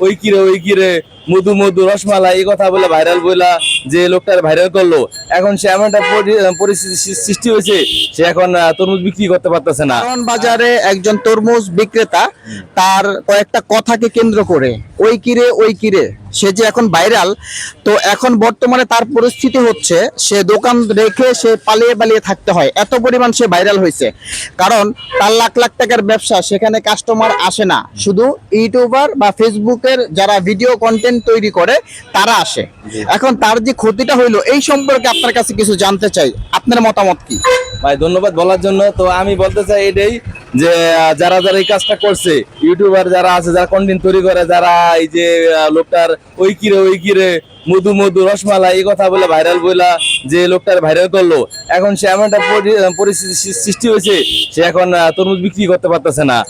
ওই কিরে ওই কিরে মধু মধু, রসমালাই, এই কথা বলে ভাইরাল বইলা যে লোকটার ভাইরাল করল। এখন সে এমন একটা পরি- পরিস্থিতি সৃষ্টি হয়েছে, সে এখন তরমুজ বিক্রি করতে পারতেছে না। কারণ বাজারে একজন তরমুজ বিক্রেতা, তার কয়েকটা কথাকে কেন্দ্র করে, ওই কিরে ওই কিরে সে যে এখন ভাইরাল তো এখন বর্তমানে তার পরিস্থিতি হচ্ছে সে দোকান রেখে সে পালিয়ে পালিয়ে থাকতে হয়। এত পরিমাণ সে ভাইরাল হয়েছে। কারণ তার লাখ লাখ টাকার ব্যবসা সেখানে কাস্টমার আসে না। শুধু ইউটিউবার বা ফেসবুকের যারা ভিডিও কন্টেন্ট তৈরি করে তারা আসে। এখন তার যে ক্ষতিটা হইল এই সম্পর্কে আপনার কাছে কিছু জানতে চাই। আপনার মতামত কি? ভাই ধন্যবাদ বলার জন্য। তো আমি বলতে চাই এটাই যে যারা যারা এই কাজটা করছে ইউটিউবার যারা আছে, যারা কন্টেন্ট তৈরি করে, যারা এই যে লোকটার ওই কিরে ওই কিরে মধু মধু, রসমালাই, এই কথা বলে ভাইরাল বইলা যে লোকটার ভাইরাল করল, এখন সে এমন একটা পরি- পরিস্থিতি সৃষ্টি হয়েছে, সে এখন তরমুজ বিক্রি করতে পারতেছে না।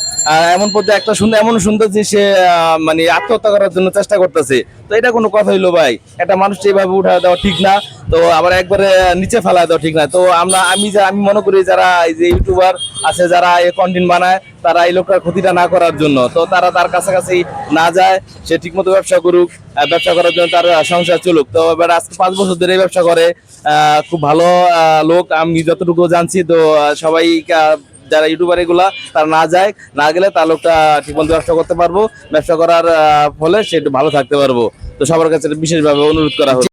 এমন পর্যায়ে একটা শুনতে এমন শুনতেছি সে মানে আত্মহত্যা করার জন্য চেষ্টা করতেছে। তো এটা কোনো কথা হইল ভাই। একটা মানুষ এইভাবে উঠা দেওয়া ঠিক না। তো আবার একবারে নিচে ফেলা দেওয়া ঠিক না। তো আমরা, আমি যা, আমি মনে করি যারা এই যে ইউটিউবার আছে, যারা এই কন্টেন্ট বানায়, তারা এই লোকটার ক্ষতিটা না করার জন্য। তো তারা তার কাছাকাছি না যায়, সে ঠিকমতো ব্যবসা করুক ব্যবসা করার জন্য তার সংসার চলুক। তো এবার আজকে পাঁচ বছর ধরে ব্যবসা করে খুব ভালো লোক। আমি যতটুকু জানছি তো সবাই যারা ইউটিউবার এগুলা, তারা না যায়, না গেলে তার লোকটা ঠিকমতো ব্যবসা করতে পারব। ব্যবসা করার ফলে সে একটু ভালো থাকতে পারব। তো সবার কাছে বিশেষভাবে অনুরোধ করা হলো।